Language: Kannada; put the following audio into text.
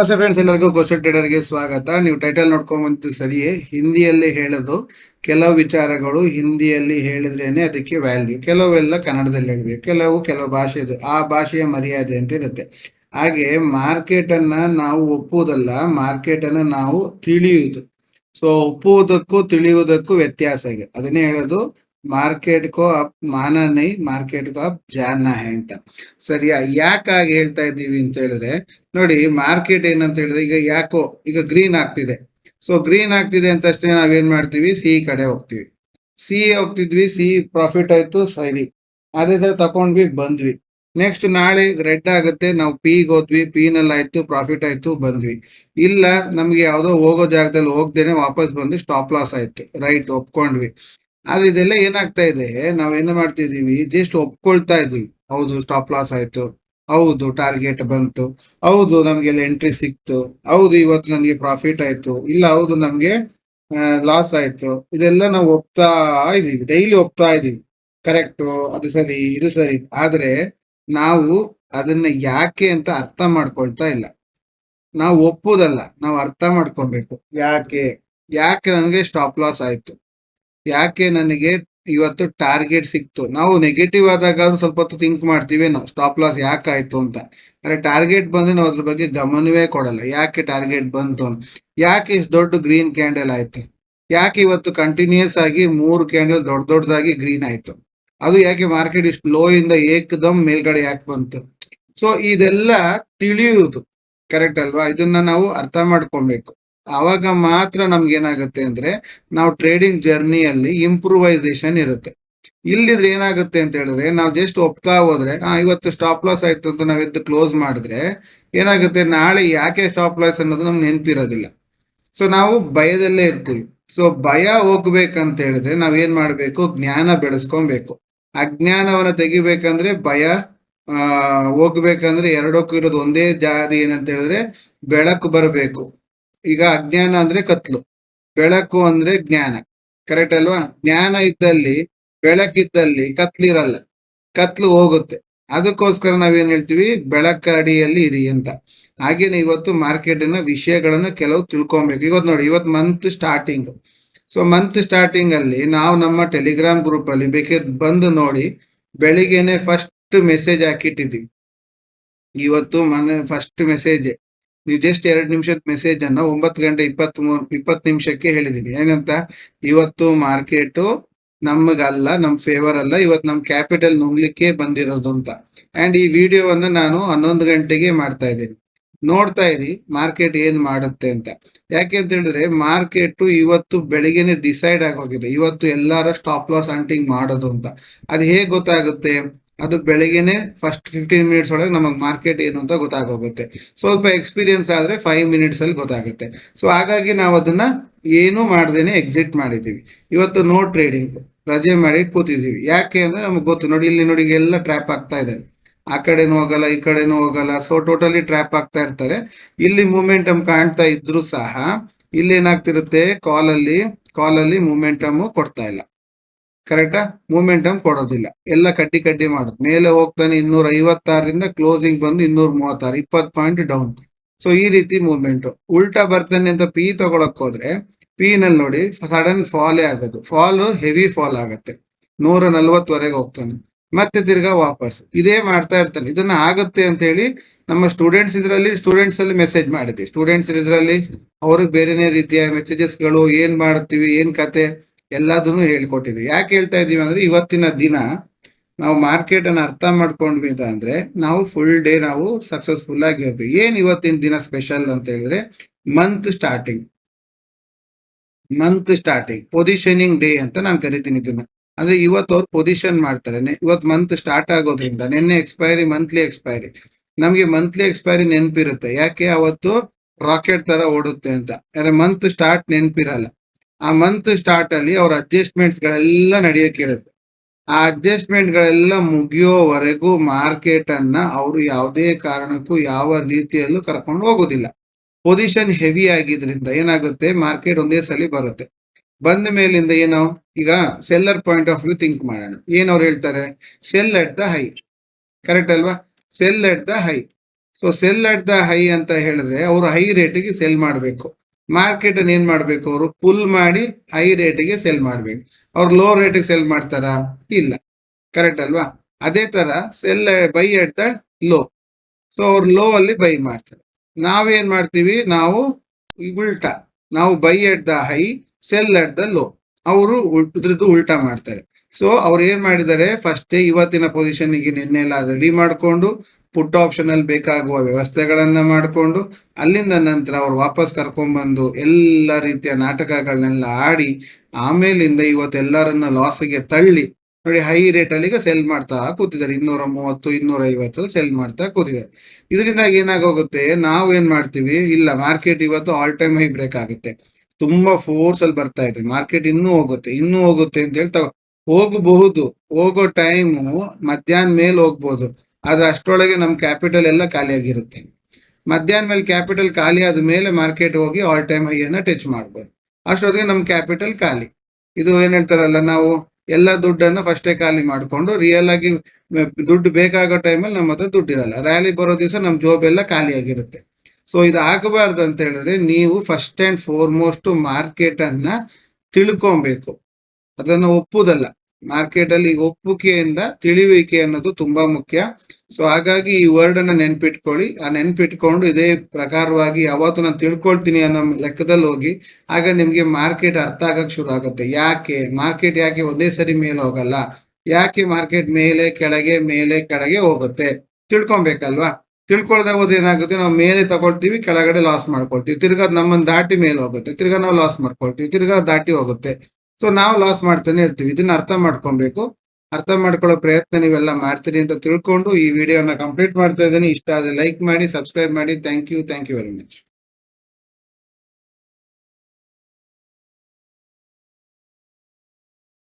ನಮಸ್ತೆ ಫ್ರೆಂಡ್ಸ್ ಎಲ್ಲರಿಗೂ ಕೋಸ್ಟಲ್ ಟ್ರೇಡರ್ಗೆ ಸ್ವಾಗತ. ನೀವು ಟೈಟಲ್ ನೋಡ್ಕೊಂಬಂತು ಸರಿಯೇ? ಹಿಂದಿಯಲ್ಲಿ ಹೇಳೋದು, ಕೆಲವು ವಿಚಾರಗಳು ಹಿಂದಿಯಲ್ಲಿ ಹೇಳಿದ್ರೇನೆ ಅದಕ್ಕೆ ವ್ಯಾಲ್ಯೂ ಕೆಲವೆಲ್ಲ ಕನ್ನಡದಲ್ಲಿ ಹೇಳ್ಬೇಕು. ಕೆಲವು ಕೆಲವು ಭಾಷೆದು, ಆ ಭಾಷೆಯ ಮರ್ಯಾದೆ ಅಂತ ಇರುತ್ತೆ. ಹಾಗೆ ಮಾರ್ಕೆಟ್ ಅನ್ನ ನಾವು ಒಪ್ಪುವುದಲ್ಲ ಮಾರ್ಕೆಟ್ ಅನ್ನ ನಾವು ತಿಳಿಯುವುದು. ಸೊ ಒಪ್ಪುವುದಕ್ಕೂ ತಿಳಿಯುವುದಕ್ಕೂ ವ್ಯತ್ಯಾಸ ಇದೆ. ಅದನ್ನೇ ಹೇಳೋದು ಮಾರ್ಕೆಟ್ ಕೋ ಅಪ್ ಮಾನ ನೈ ಮಾರ್ಕೆಟ್ ಕೋ ಅಪ್ ಜಾನ ಹೈ ಅಂತ. ಸರಿಯಾ ಯಾಕಾಗಿ ಹೇಳ್ತಾ ಇದ್ದೀವಿ ಅಂತ ಹೇಳಿದ್ರೆ, ನೋಡಿ, ಮಾರ್ಕೆಟ್ ಏನಂತ ಹೇಳಿದ್ರೆ, ಈಗ ಯಾಕೋ, ಈಗ ಗ್ರೀನ್ ಆಗ್ತಿದೆ. ಸೊ ಗ್ರೀನ್ ಆಗ್ತಿದೆ ಅಂತ ಅಷ್ಟೇ ನಾವೇನ್ ಮಾಡ್ತೀವಿ? ಸಿ ಕಡೆ ಹೋಗ್ತೀವಿ. ಸಿ ಹೋಗ್ತಿದ್ವಿ, ಸಿ ಪ್ರಾಫಿಟ್ ಆಯ್ತು, ಸರಿ. ಅದೇ ಸರ್ ತಕೊಂಡ್ವಿ, ಬಂದ್ವಿ. ನೆಕ್ಸ್ಟ್ ನಾಳೆ ರೆಡ್ ಆಗುತ್ತೆ, ನಾವು ಪಿ ಹೋದ್ವಿ, ಪಿ ನಲ್ಲಿ ಆಯ್ತು ಪ್ರಾಫಿಟ್ ಆಯ್ತು, ಬಂದ್ವಿ. ಇಲ್ಲ, ನಮ್ಗೆ ಯಾವ್ದೋ ಹೋಗೋ ಜಾಗದಲ್ಲಿ ಹೋಗ್ದೇನೆ ವಾಪಸ್ ಬಂದು ಸ್ಟಾಪ್ ಲಾಸ್ ಆಯ್ತು. ರೈಟ್ ಒಪ್ಕೊಂಡ್ವಿ. ಆದ್ರೆ ಇದೆಲ್ಲ ಏನಾಗ್ತಾ ಇದೆ? ನಾವೇನು ಮಾಡ್ತಿದೀವಿ? ಜಸ್ಟ್ ಒಪ್ಕೊಳ್ತಾ ಇದೀವಿ. ಹೌದು ಸ್ಟಾಪ್ ಲಾಸ್ ಆಯ್ತು. ಹೌದು ಟಾರ್ಗೆಟ್ ಬಂತು. ಹೌದು ನಮ್ಗೆ ಎಂಟ್ರಿ ಸಿಕ್ತು. ಹೌದು, ಇವತ್ತು ನನಗೆ ಪ್ರಾಫಿಟ್ ಆಯ್ತು. ಇಲ್ಲ, ಹೌದು, ನಮ್ಗೆ ಲಾಸ್ ಆಯ್ತು. ಇದೆಲ್ಲ ನಾವು ಒಪ್ತಾ ಇದೀವಿ. ಡೈಲಿ ಒಪ್ತಾ ಇದೀವಿ. ಕರೆಕ್ಟು ಅದು ಸರಿ, ಇದು ಸರಿ. ಆದ್ರೆ ನಾವು ಅದನ್ನ ಯಾಕೆ ಅಂತ ಅರ್ಥ ಮಾಡ್ಕೊಳ್ತಾ ಇಲ್ಲ. ನಾವು ಒಪ್ಪುದಲ್ಲ. ನಾವು ಅರ್ಥ ಮಾಡ್ಕೊಬೇಕು. ಯಾಕೆ? ಯಾಕೆ ನನಗೆ ಸ್ಟಾಪ್ ಲಾಸ್ ಆಯ್ತು? ಯಾಕೆ ನನಗೆ ಇವತ್ತು ಟಾರ್ಗೆಟ್ ಸಿಕ್ತು? ನಾವು ನೆಗೆಟಿವ್ ಆದಾಗ ಸ್ವಲ್ಪ ಹೊತ್ತು ಥಿಂಕ್ ಮಾಡ್ತೀವಿ ನಾವು. ಸ್ಟಾಪ್ ಲಾಸ್ ಯಾಕಾಯ್ತು ಅಂತ. ಅರೆ ಟಾರ್ಗೆಟ್ ಬಂದ್ರೆ ನಾವು ಅದ್ರ ಬಗ್ಗೆ ಗಮನವೇ ಕೊಡಲ್ಲ. ಯಾಕೆ ಟಾರ್ಗೆಟ್ ಬಂತು ಯಾಕೆ ಇಷ್ಟು ದೊಡ್ಡ ಗ್ರೀನ್ ಕ್ಯಾಂಡಲ್ ಆಯ್ತು? ಯಾಕೆ ಇವತ್ತು ಕಂಟಿನ್ಯೂಸ್ ಆಗಿ ಮೂರು ಕ್ಯಾಂಡಲ್ ದೊಡ್ಡ ದೊಡ್ಡದಾಗಿ ಗ್ರೀನ್ ಆಯ್ತು? ಅದು ಯಾಕೆ ಮಾರ್ಕೆಟ್ ಇಷ್ಟು ಲೋ ಇಂದ ಏಕದಮ್ ಮೇಲ್ಗಡೆ ಯಾಕೆ ಬಂತು? ಸೊ ಇದೆಲ್ಲ ತಿಳಿಯುವುದು. ಕರೆಕ್ಟ್ ಅಲ್ವಾ? ಇದನ್ನ ನಾವು ಅರ್ಥ ಮಾಡ್ಕೊಬೇಕು. ಆವಾಗ ಮಾತ್ರ ನಮ್ಗೆ ಏನಾಗುತ್ತೆ ಅಂದ್ರೆ ನಾವು ಟ್ರೇಡಿಂಗ್ ಜರ್ನಿಯಲ್ಲಿ ಇಂಪ್ರೂವೈಸೇಷನ್ ಇರುತ್ತೆ. ಇಲ್ಲಿದ್ರೆ ಏನಾಗುತ್ತೆ ಅಂತ ಹೇಳಿದ್ರೆ ನಾವು ಜಸ್ಟ್ ಒಪ್ತಾ ಹೋದ್ರೆ, ಆ, ಇವತ್ತು ಸ್ಟಾಪ್ ಲಾಸ್ ಆಯ್ತು ಅಂತ ನಾವ್ ಎದ್ದು ಕ್ಲೋಸ್ ಮಾಡಿದ್ರೆ ಏನಾಗುತ್ತೆ, ನಾಳೆ ಯಾಕೆ ಸ್ಟಾಪ್ ಲಾಸ್ ಅನ್ನೋದು ನಮ್ಗೆ ನೆನಪಿರೋದಿಲ್ಲ. ಸೊ ನಾವು ಭಯದಲ್ಲೇ ಇರ್ತೀವಿ. ಸೊ ಭಯ ಹೋಗ್ಬೇಕಂತ ಹೇಳಿದ್ರೆ ನಾವ್ ಏನ್ ಮಾಡ್ಬೇಕು? ಜ್ಞಾನ ಬೆಳೆಸ್ಕೊಬೇಕು. ಅಜ್ಞಾನವನ್ನ ತೆಗಿಬೇಕಂದ್ರೆ ಭಯ, ಆ, ಹೋಗ್ಬೇಕಂದ್ರೆ ಎರಡಕ್ಕೂ ಇರೋದು ಒಂದೇ ದಾರಿ ಏನಂತ ಹೇಳಿದ್ರೆ ಬೆಳಕು ಬರಬೇಕು. ಈಗ ಅಜ್ಞಾನ ಅಂದ್ರೆ ಕತ್ಲು, ಬೆಳಕು ಅಂದ್ರೆ ಜ್ಞಾನ. ಕರೆಕ್ಟ್ ಅಲ್ವಾ? ಜ್ಞಾನ ಇದ್ದಲ್ಲಿ, ಬೆಳಕಿದ್ದಲ್ಲಿ ಕತ್ಲಿರಲ್ಲ ಕತ್ಲು ಹೋಗುತ್ತೆ. ಅದಕ್ಕೋಸ್ಕರ ನಾವೇನ್ ಹೇಳ್ತೀವಿ? ಬೆಳಕಡಿಯಲ್ಲಿ ಇರಿ ಅಂತ. ಹಾಗೇನೆ ಇವತ್ತು ಮಾರ್ಕೆಟಿನ ವಿಷಯಗಳನ್ನ ಕೆಲವು ತಿಳ್ಕೊಬೇಕು. ಇವತ್ತು ನೋಡಿ ಇವತ್ತು month starting so month starting ಅಲ್ಲಿ ನಾವು ನಮ್ಮ ಟೆಲಿಗ್ರಾಮ್ ಗ್ರೂಪ್ ಅಲ್ಲಿ ಬೇಕಿದ್ರೆ ಬಂದು ನೋಡಿ, ಬೆಳಿಗ್ಗೆನೆ ಫಸ್ಟ್ ಮೆಸೇಜ್ ಹಾಕಿಟ್ಟಿದ್ವಿ ಇವತ್ತು ಮನೆ ಫಸ್ಟ್ ಮೆಸೇಜ್ ನೀವು ಜಸ್ಟ್ ಎರಡು ನಿಮಿಷದ ಮೆಸೇಜ್ ಅನ್ನ ಒಂಬತ್ತು ಗಂಟೆ ಇಪ್ಪತ್ತ್ ಮೂರು ಇಪ್ಪತ್ತು ನಿಮಿಷಕ್ಕೆ ಹೇಳಿದೀನಿ. ಏನಂತ? ಇವತ್ತು ಮಾರ್ಕೆಟ್ ನಮಗಲ್ಲ, ನಮ್ ಫೇವರ್ ಅಲ್ಲ, ಇವತ್ತು ನಮ್ ಕ್ಯಾಪಿಟಲ್ ನುಂಗ್ಲಿಕ್ಕೆ ಬಂದಿರೋದು ಅಂತ. ಅಂಡ್ ಈ ವಿಡಿಯೋವನ್ನ ನಾನು ಹನ್ನೊಂದು ಗಂಟೆಗೆ ಮಾಡ್ತಾ ಇದ್ದೀನಿ. ನೋಡ್ತಾ ಇರಿ ಮಾರ್ಕೆಟ್ ಏನ್ ಮಾಡುತ್ತೆ ಅಂತ. ಯಾಕೆ ಅಂತ ಹೇಳಿದ್ರೆ ಮಾರ್ಕೆಟ್ ಇವತ್ತು ಬೆಳಿಗ್ಗೆನೆ ಡಿಸೈಡ್ ಆಗೋಗಿದೆ. ಇವತ್ತು ಎಲ್ಲಾರ ಸ್ಟಾಪ್ ಲಾಸ್ ಅಂಟಿಂಗ್ ಮಾಡೋದು ಅಂತ. ಅದು ಹೇಗೆ ಗೊತ್ತಾಗುತ್ತೆ? ಅದು ಬೆಳಗ್ಗೆನೆ ಫಸ್ಟ್ ಫಿಫ್ಟೀನ್ ಮಿನಿಟ್ಸ್ ಒಳಗೆ ನಮಗೆ ಮಾರ್ಕೆಟ್ ಏನು ಅಂತ ಗೊತ್ತಾಗೋಗುತ್ತೆ. ಸ್ವಲ್ಪ ಎಕ್ಸ್ಪೀರಿಯನ್ಸ್ ಆದರೆ ಫೈವ್ ಮಿನಿಟ್ಸ್ ಅಲ್ಲಿ ಗೊತ್ತಾಗುತ್ತೆ. ಸೊ ಹಾಗಾಗಿ ನಾವು ಅದನ್ನ ಏನು ಮಾಡ್ದೇನೆ ಎಕ್ಸಿಟ್ ಮಾಡಿದ್ದೀವಿ ಇವತ್ತು ನೋ ಟ್ರೇಡಿಂಗ್ ರಜೆ ಮಾಡಿ ಕೂತಿದ್ದೀವಿ ಯಾಕೆ ಅಂದ್ರೆ ನಮಗೆ ಗೊತ್ತು. ನೋಡಿ, ಇಲ್ಲಿ ನೋಡಿ ಎಲ್ಲ ಟ್ರ್ಯಾಪ್ ಆಗ್ತಾ ಇದೆ. ಆ ಕಡೆನೂ ಹೋಗಲ್ಲ, ಈ ಕಡೆನೂ ಹೋಗಲ್ಲ. ಸೊ ಟೋಟಲಿ ಟ್ರ್ಯಾಪ್ ಆಗ್ತಾ ಇರ್ತಾರೆ. ಇಲ್ಲಿ ಮೂಮೆಂಟಮ್ ಕಾಣ್ತಾ ಇದ್ರು ಸಹ, ಇಲ್ಲಿ ಏನಾಗ್ತಿರುತ್ತೆ? ಕಾಲಲ್ಲಿ ಕಾಲಲ್ಲಿ ಮೂಮೆಂಟಮ್ ಕೊಡ್ತಾ ಇಲ್ಲ. ಕರೆಕ್ಟಾ ಮೂಮೆಂಟಮ್ ಕೊಡೋದಿಲ್ಲ. ಎಲ್ಲ ಕಡ್ಡಿ ಕಡ್ಡಿ ಮಾಡುತ್ತೆ. ಮೇಲೆ ಹೋಗ್ತಾನೆ ಇನ್ನೂರ ಐವತ್ತಾರರಿಂದ ಕ್ಲೋಸಿಂಗ್ ಬಂದು ಇನ್ನೂರ ಮೂವತ್ತಾರು ಇಪ್ಪತ್ತು ಪಾಯಿಂಟ್ ಡೌನ್ ಸೊ ಈ ರೀತಿ ಮೂವ್ಮೆಂಟ್ ಉಲ್ಟಾ ಬರ್ತಾನೆ ಅಂತ ಪಿ ತಗೊಳಕ್ ಹೋದ್ರೆ ಪಿ ನಲ್ಲಿ ನೋಡಿ ಸಡನ್ ಫಾಲೇ ಆಗೋದು. ಫಾಲ್ ಹೆವಿ ಫಾಲ್ ಆಗುತ್ತೆ. ನೂರ ನಲ್ವತ್ತವರೆಗೆ ಹೋಗ್ತಾನೆ. ಮತ್ತೆ ತಿರ್ಗಾ ವಾಪಸ್. ಇದೇ ಮಾಡ್ತಾ ಇರ್ತಾನೆ. ಇದನ್ನ ಆಗುತ್ತೆ ಅಂತ ಹೇಳಿ ನಮ್ಮ ಸ್ಟೂಡೆಂಟ್ಸ್ ಇದರಲ್ಲಿ ಸ್ಟೂಡೆಂಟ್ಸ್ ಅಲ್ಲಿ ಮೆಸೇಜ್ ಮಾಡಿದ್ವಿ. ಸ್ಟೂಡೆಂಟ್ಸ್ ಇದರಲ್ಲಿ, ಅವ್ರಿಗೆ ಬೇರೆನೇ ರೀತಿಯ ಮೆಸೇಜಸ್ಗಳು ಏನ್ ಮಾಡ್ತೀವಿ ಏನ್ ಕತೆ? ಎಲ್ಲದನ್ನು ಹೇಳ್ಕೊಟ್ಟಿದ್ವಿ ಯಾಕೆ ಹೇಳ್ತಾ ಇದೀವಿ ಅಂದ್ರೆ ಇವತ್ತಿನ ದಿನ ನಾವು ಮಾರ್ಕೆಟ್ ಅನ್ನ ಅರ್ಥ ಮಾಡ್ಕೊಂಡ್ವಿ ಅಂತ ಅಂದ್ರೆ ನಾವು ಫುಲ್ ಡೇ ನಾವು ಸಕ್ಸಸ್ಫುಲ್ ಆಗಿ ಇರ್ತೀವಿ ಏನ್ ಇವತ್ತಿನ ದಿನ ಸ್ಪೆಷಲ್ ಅಂತ ಹೇಳಿದ್ರೆ month starting month starting positioning day ಅಂತ ನಾನು ಕರಿತೀನಿ ಇದನ್ನ. ಅಂದ್ರೆ ಇವತ್ತು ಅವ್ರು ಪೊಸಿಷನ್ ಮಾಡ್ತಾರೆ. ಇವತ್ತು ಮಂತ್ ಸ್ಟಾರ್ಟ್ ಆಗೋದ್ರಿಂದ, ನಿನ್ನೆ ಎಕ್ಸ್ಪೈರಿ ಮಂತ್ಲಿ ಎಕ್ಸ್ಪೈರಿ ನಮ್ಗೆ ಮಂತ್ಲಿ ಎಕ್ಸ್ಪೈರಿ ನೆನಪಿರುತ್ತೆ. ಯಾಕೆ? ಅವತ್ತು ರಾಕೆಟ್ ತರ ಓಡುತ್ತೆ ಅಂತ. ಯಾಕಂದ್ರೆ ಮಂತ್ ಸ್ಟಾರ್ಟ್ ನೆನಪಿರಲ್ಲ. ಆ ಮಂತ್ ಸ್ಟಾರ್ಟ್ ಅಲ್ಲಿ ಅವ್ರ ಅಡ್ಜಸ್ಟ್ಮೆಂಟ್ಸ್ ಗಳೆಲ್ಲ ನಡೆಯಕ್ಕೆ ಹೇಳುತ್ತೆ ಆ ಅಡ್ಜಸ್ಟ್ಮೆಂಟ್ ಗಳೆಲ್ಲ ಮುಗಿಯೋವರೆಗೂ ಮಾರ್ಕೆಟ್ ಅನ್ನ ಅವರು ಯಾವುದೇ ಕಾರಣಕ್ಕೂ ಯಾವ ರೀತಿಯಲ್ಲೂ ಕರ್ಕೊಂಡು ಹೋಗೋದಿಲ್ಲ. ಪೊಸಿಷನ್ ಹೆವಿ ಆಗಿದ್ರಿಂದ ಏನಾಗುತ್ತೆ? ಮಾರ್ಕೆಟ್ ಒಂದೇ ಸಲ ಬರುತ್ತೆ. ಬಂದ ಮೇಲಿಂದ ಏನೋ? ಈಗ seller point of view think ಮಾಡೋಣ. ಏನವ್ರು ಹೇಳ್ತಾರೆ? Sell at the high correct ಅಲ್ವಾ? Sell at the high so sell at the high ಅಂತ ಹೇಳಿದ್ರೆ ಅವರು ಹೈ ರೇಟಿಗೆ ಸೆಲ್ ಮಾಡಬೇಕು. ಮಾರ್ಕೆಟ್ ಏನ್ ಮಾಡ್ಬೇಕು ಅವರು? ಪುಲ್ ಮಾಡಿ ಹೈ ರೇಟಿಗೆ ಸೆಲ್ ಮಾಡ್ಬೇಕು. ಅವ್ರು ಲೋ ರೇಟಿಗೆ ಸೆಲ್ ಮಾಡ್ತಾರಾ? ಇಲ್ಲ. ಕರೆಕ್ಟ್ ಅಲ್ವಾ? ಅದೇ ತರ sell buy at the low so ಅವ್ರು ಲೋ ಅಲ್ಲಿ ಬೈ ಮಾಡ್ತಾರೆ. ನಾವೇನ್ ಮಾಡ್ತೀವಿ? ನಾವು ಉಲ್ಟಾ. ನಾವು buy at the high sell at the low ಅವರು ಇದ್ರದ್ದು ಉಲ್ಟಾ ಮಾಡ್ತಾರೆ. ಸೊ ಅವ್ರು ಏನ್ ಮಾಡಿದ್ದಾರೆ? ಫಸ್ಟ್ ಇವತ್ತಿನ ಪೊಸಿಷನ್ಗೆ ನಿನ್ನೆಲ್ಲ ರೆಡಿ ಮಾಡಿಕೊಂಡು ಪುಟ್ ಆಪ್ಷನ್ ಅಲ್ಲಿ ಬೇಕಾಗುವ ವ್ಯವಸ್ಥೆಗಳನ್ನ ಮಾಡಿಕೊಂಡು ಅಲ್ಲಿಂದ ನಂತರ ಅವ್ರು ವಾಪಸ್ ಕರ್ಕೊಂಡ್ಬಂದು ಎಲ್ಲ ರೀತಿಯ ನಾಟಕಗಳನ್ನೆಲ್ಲ ಆಡಿ ಆಮೇಲಿಂದ ಇವತ್ತೆಲ್ಲರನ್ನ ಲಾಸಿಗೆ ತಳ್ಳಿ ನೋಡಿ ಹೈ ರೇಟ್ ಅಲ್ಲಿ ಈಗ ಸೆಲ್ ಮಾಡ್ತಾ ಕೂತಿದ್ದಾರೆ. ಇನ್ನೂರ ಮೂವತ್ತು ಇನ್ನೂರ ಐವತ್ತಲ್ಲಿ ಸೆಲ್ ಮಾಡ್ತಾ ಕೂತಿದ್ದಾರೆ. ಇದರಿಂದ ಏನಾಗೋಗುತ್ತೆ? ನಾವು ಏನ್ ಮಾಡ್ತೀವಿ? ಇಲ್ಲ ಮಾರ್ಕೆಟ್ ಇವತ್ತು ಆಲ್ ಟೈಮ್ ಹೈ ಬ್ರೇಕ್ ಆಗುತ್ತೆ. ತುಂಬಾ ಫೋರ್ಸ್ ಅಲ್ಲಿ ಬರ್ತಾ ಇದೆ. ಮಾರ್ಕೆಟ್ ಇನ್ನೂ ಹೋಗುತ್ತೆ ಇನ್ನೂ ಹೋಗುತ್ತೆ ಅಂತ ಹೇಳಿ ತಗೋ ಹೋಗಬಹುದು. ಹೋಗೋ ಟೈಮು ಮಧ್ಯಾಹ್ನ ಮೇಲೆ ಹೋಗ್ಬೋದು. ಆದ್ರೆ ಅಷ್ಟರೊಳಗೆ ನಮ್ಮ ಕ್ಯಾಪಿಟಲ್ ಎಲ್ಲ ಖಾಲಿಯಾಗಿರುತ್ತೆ. ಮಧ್ಯಾಹ್ನ ಮೇಲೆ ಕ್ಯಾಪಿಟಲ್ ಖಾಲಿ ಆದ ಮೇಲೆ ಮಾರ್ಕೆಟ್ ಹೋಗಿ ಆಲ್ ಟೈಮ್ ಹೈ ಅನ್ನ ಟಚ್ ಮಾಡ್ಬೋದು. ಅಷ್ಟೊತ್ತಿಗೆ ನಮ್ಮ ಕ್ಯಾಪಿಟಲ್ ಖಾಲಿ. ಇದು ಏನು ಹೇಳ್ತಾರಲ್ಲ ನಾವು ಎಲ್ಲ ದುಡ್ಡನ್ನ ಫಸ್ಟೇ ಖಾಲಿ ಮಾಡಿಕೊಂಡು ರಿಯಲ್ ಆಗಿ ದುಡ್ಡು ಬೇಕಾಗೋ ಟೈಮಲ್ಲಿ ನಮ್ಮ ಹತ್ರ ದುಡ್ಡು ಇರಲ್ಲ ರ್ಯಾಲಿ ಬರೋ ದಿವಸ ನಮ್ಮ ಜಾಬ್ ಎಲ್ಲ ಖಾಲಿಯಾಗಿರುತ್ತೆ. ಸೊ ಇದು ಆಗಬಾರ್ದು ಅಂತ ಹೇಳಿದ್ರೆ ನೀವು ಫಸ್ಟ್ ಆ್ಯಂಡ್ ಫೋರ್ಮೋಸ್ಟ್ ಮಾರ್ಕೆಟನ್ನು ತಿಳ್ಕೊಬೇಕು. ಅದನ್ನು ಒಪ್ಪುದಲ್ಲ. ಮಾರ್ಕೆಟ್ ಅಲ್ಲಿ ಒಪ್ಪುಗೆಯಿಂದ ತಿಳಿವಿಕೆ ಅನ್ನೋದು ತುಂಬಾ ಮುಖ್ಯ. ಸೊ ಹಾಗಾಗಿ ಈ ವರ್ಡ್ ಅನ್ನ ನೆನ್ಪಿಟ್ಕೊಳ್ಳಿ. ಆ ನೆನ್ಪಿಟ್ಕೊಂಡು ಇದೇ ಪ್ರಕಾರವಾಗಿ ಯಾವತ್ತು ನಾನು ತಿಳ್ಕೊಳ್ತೀನಿ ಅನ್ನೋ ಲೆಕ್ಕದಲ್ಲಿ ಹೋಗಿ, ಆಗ ನಿಮ್ಗೆ ಮಾರ್ಕೆಟ್ ಅರ್ಥ ಆಗಕ್ ಶುರು ಆಗುತ್ತೆ. ಯಾಕೆ? ಮಾರ್ಕೆಟ್ ಯಾಕೆ ಒಂದೇ ಸರಿ ಮೇಲೆ ಹೋಗಲ್ಲ? ಯಾಕೆ ಮಾರ್ಕೆಟ್ ಮೇಲೆ, ಕೆಳಗೆ ಮೇಲೆ, ಕೆಳಗೆ ಹೋಗುತ್ತೆ? ತಿಳ್ಕೊಬೇಕಲ್ವಾ? ತಿಳ್ಕೊಳ್ದಾಗ ಏನಾಗುತ್ತೆ? ನಾವು ಮೇಲೆ ತಗೊಳ್ತೀವಿ, ಕೆಳಗಡೆ ಲಾಸ್ ಮಾಡ್ಕೊಳ್ತೀವಿ. ತಿರ್ಗಾ ನಮ್ಮನ್ನ ದಾಟಿ ಮೇಲೆ ಹೋಗುತ್ತೆ. ತಿರ್ಗಾ ನಾವು ಲಾಸ್ ಮಾಡ್ಕೊಳ್ತೀವಿ. ತಿರ್ಗಾ ದಾಟಿ ಹೋಗುತ್ತೆ. ಸೊ ನಾವು ಲಾಸ್ ಮಾಡ್ತಾನೆ ಇರ್ತೀವಿ. ಇದನ್ನ ಅರ್ಥ ಮಾಡ್ಕೊಬೇಕು. ಅರ್ಥ ಮಾಡ್ಕೊಳ್ಳೋ ಪ್ರಯತ್ನ ನೀವೆಲ್ಲ ಮಾಡ್ತೀರಿ ಅಂತ ತಿಳ್ಕೊಂಡು ಈ ವಿಡಿಯೋನ ಕಂಪ್ಲೀಟ್ ಮಾಡ್ತಾ ಇದ್ದೀನಿ. ಇಷ್ಟ ಆದ್ರೆ ಲೈಕ್ ಮಾಡಿ ಸಬ್ಸ್ಕ್ರೈಬ್ ಮಾಡಿ. Thank you thank you very much